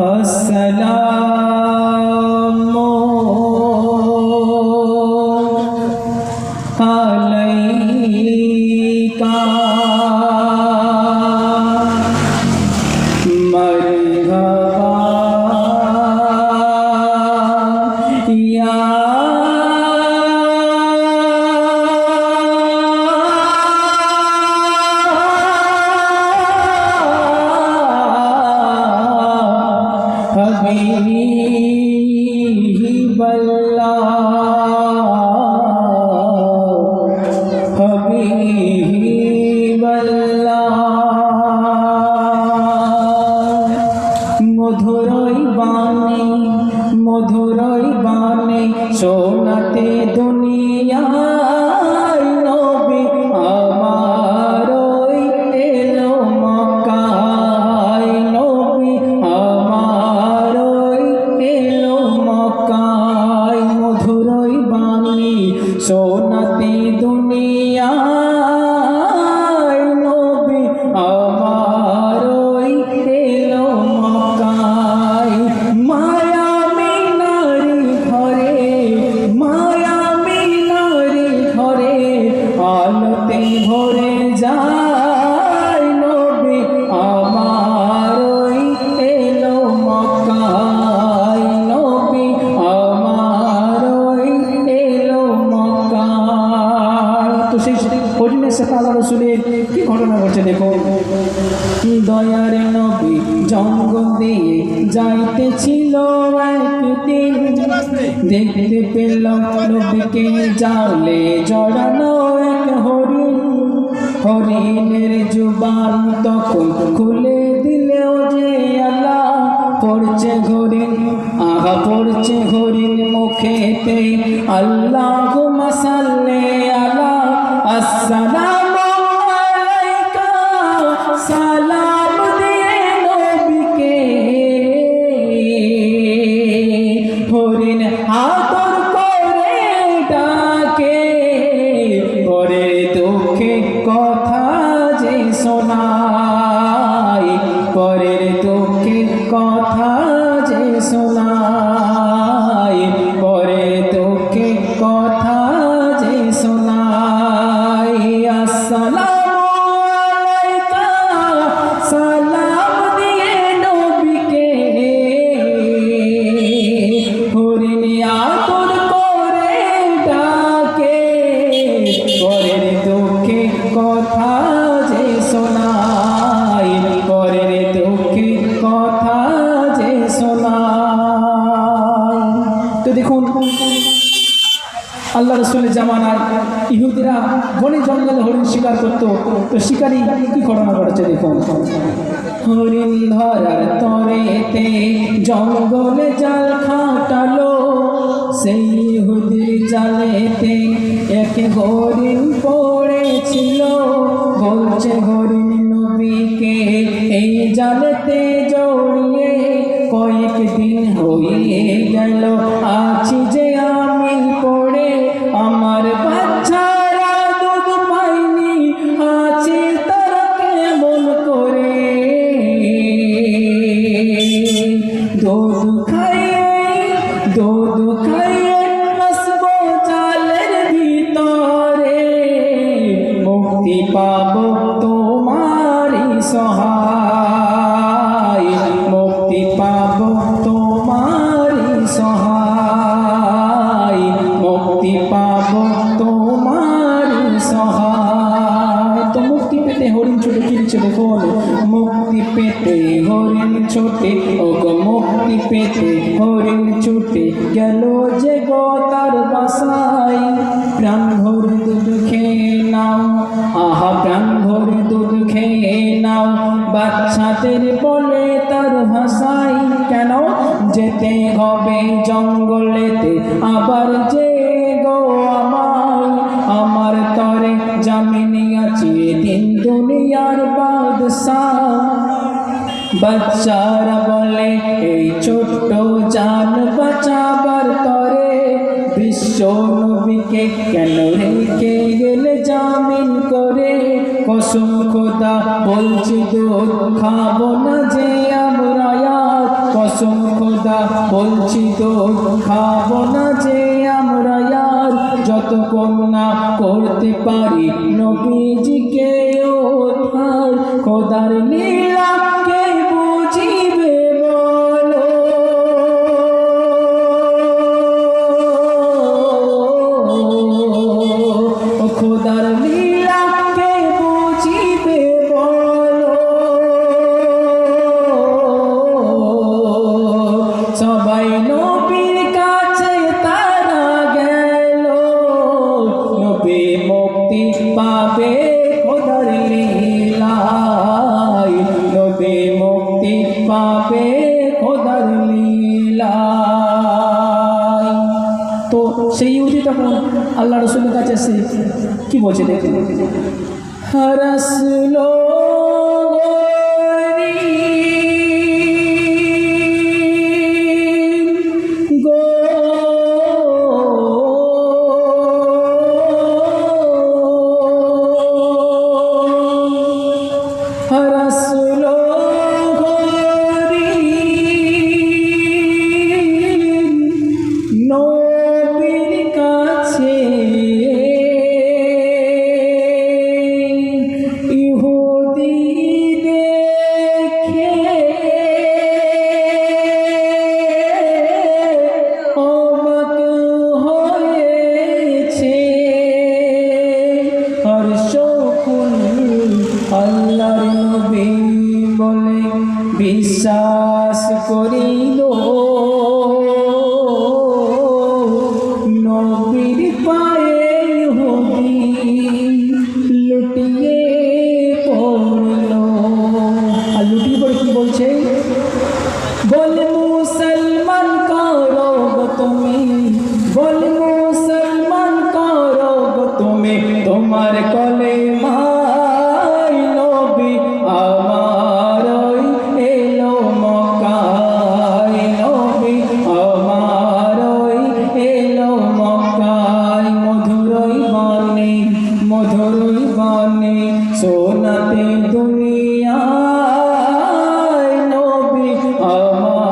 والسلام সঙ্গ দিয়ে যাইতেছিল একদিন। দেখতে পেল নবীকে জালে জড়ানো এক হরিণ। হরিণের জুবান তখন খুলে দিলেও যে আলা পড়ছে হরিণ আহা পড়ছে হরিণ মুখেতে আল্লাহ মাসাল্লে আলা আসসালাম। 好，多 শিকারী কি ঘটনা ঘটেছে দেখুন। হরিণ ধরার তরেতে জঙ্গলে জাল খাটালো, সেই হুদির জালেতে এক হরিণ পড়েছিল। বলছে হরিণ নবীকে, এই জালেতে জড়িয়ে কয়েকদিন হয়ে গেল। দোদ খাই দোদ হাতের বলে তার ভাষাই কেন যেতে হবে জঙ্গলেতে? আবার যে গো আমায়, আমার তরে জামিনি আছে দিন দুনিয়ার বাদশাহ। বাচ্চারা বলে, এই ছোট্ট জান বাঁচাবার তরে বিশ্ব নবীকে কেন কসম খোদা বলছি দুধ খাব না যে আমরা কসম খোদা বলছি দুধ খাব না যে আমরা যত কন্যা করতে পারি নবীজিকে ও খোদার নিয়ে যখন আল্লাহ রসুলের কাছে আসে কি বলছে দেখুন? রসুলো বিশ্বাস করিল Amen.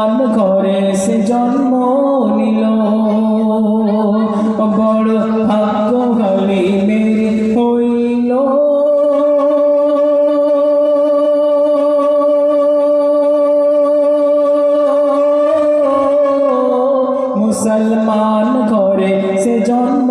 কোন ঘরে সে জন্ম নিল। বড় ভাগ্য হলে মেরে হইল মুসলমান ঘরে সে জন্ম